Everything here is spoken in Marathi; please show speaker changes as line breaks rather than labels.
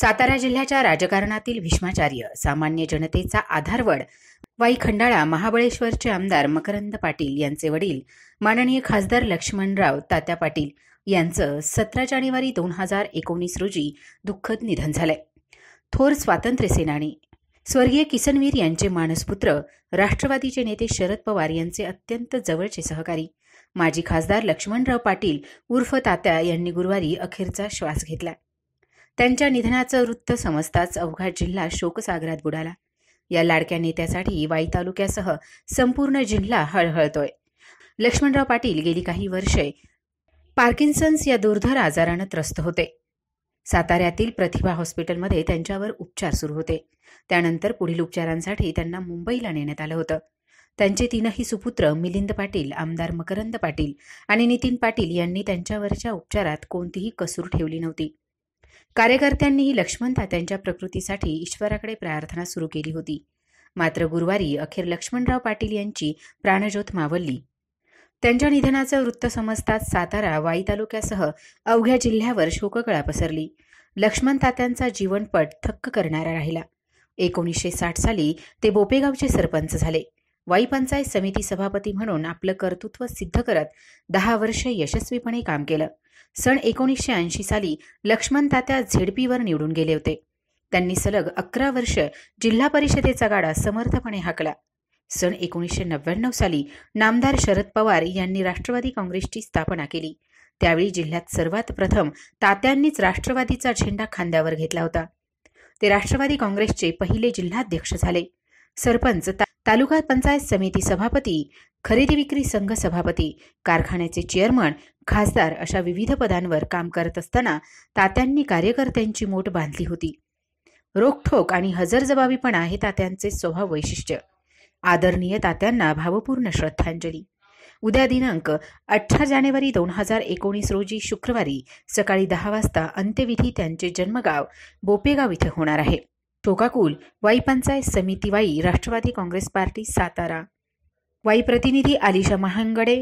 सातारा जिल्ह्याच्या राजकारणातील भीष्माचार्य सामान्य जनतेचा आधारवड वाई खंडाळा महाबळेश्वरचे आमदार मकरंद पाटील यांचे वडील माननीय खासदार लक्ष्मणराव तात्या पाटील यांचं सतरा जानेवारी दोन हजार एकोणीस रोजी दुःखद निधन झालंय. थोर स्वातंत्र्य सेनानी स्वर्गीय किसनवीर यांचे मानसपुत्र राष्ट्रवादीचे नेते शरद पवार यांचे अत्यंत जवळचे सहकारी माजी खासदार लक्ष्मणराव पाटील उर्फ तात्या यांनी गुरुवारी अखेरचा श्वास घेतला. त्यांच्या निधनाचं वृत्त समजताच अवघा जिल्हा शोकसागरात बुडाला. या लाडक्या नेत्यासाठी वाई तालुक्यासह संपूर्ण जिल्हा हळहळतोय. लक्ष्मणराव पाटील गेली काही वर्षे पार्किन्सन्स या दुर्धर आजारानं त्रस्त होते. साताऱ्यातील प्रतिभा हॉस्पिटलमध्ये त्यांच्यावर उपचार सुरू होते. त्यानंतर पुढील उपचारांसाठी त्यांना मुंबईला नेण्यात आलं होतं. त्यांचे तीनही सुपुत्र मिलिंद पाटील आमदार मकरंद पाटील आणि नितीन पाटील यांनी त्यांच्यावरच्या उपचारात कोणतीही कसूर ठेवली नव्हती. कार्यकर्त्यांनीही लक्ष्मण तात्यांच्या प्रकृतीसाठी ईश्वराकडे प्रार्थना सुरू केली होती. मात्र गुरुवारी अखेर लक्ष्मणराव पाटील यांची प्राणज्योत मावलली. त्यांच्या निधनाचं वृत्त समजताच सातारा वाई तालुक्यासह अवघ्या जिल्ह्यावर शोककळा पसरली. लक्ष्मण तात्यांचा जीवनपट थक्क करणारा राहिला. एकोणीसशे साठ साली ते बोपेगावचे सरपंच झाले. वाईपंचायत समिती सभापती म्हणून आपलं कर्तृत्व सिद्ध करत दहा वर्ष यशस्वीपणे काम केलं. सन एकोणीसशे ऐंशी साली लक्ष्मण तात्या झेडपीवर निवडून गेले होते. त्यांनी सलग अकरा वर्ष जिल्हा परिषदेचा गाडा समर्थपणे हाकला. सन एकोणीसशे नव्याण्णव साली नामदार शरद पवार यांनी राष्ट्रवादी काँग्रेसची स्थापना केली. त्यावेळी जिल्ह्यात सर्वात प्रथम तात्यांनीच राष्ट्रवादीचा झेंडा खांद्यावर घेतला होता. ते राष्ट्रवादी काँग्रेसचे पहिले जिल्हाध्यक्ष झाले. सरपंच तालुका पंचायत समिती सभापती खरेदी विक्री संघ सभापती कारखान्याचे चेअरमन खासदार अशा विविध पदांवर काम करत असताना तात्यांनी कार्यकर्त्यांची मोठ बांधली होती. रोखठोक आणि हजरजबाबीपणा हे तात्यांचे स्वभाव वैशिष्ट्य. आदरणीय तात्यांना भावपूर्ण श्रद्धांजली. उद्या दिनांक अठरा जानेवारी दोन हजार एकोणीस रोजी शुक्रवारी सकाळी दहा वाजता अंत्यविधी त्यांचे जन्मगाव बोपेगाव इथे होणार आहे. टोकाकुल वाई पंचायत समिती वाई राष्ट्रवादी काँग्रेस पार्टी सातारा. वाई प्रतिनिधी आलिशा महांगडे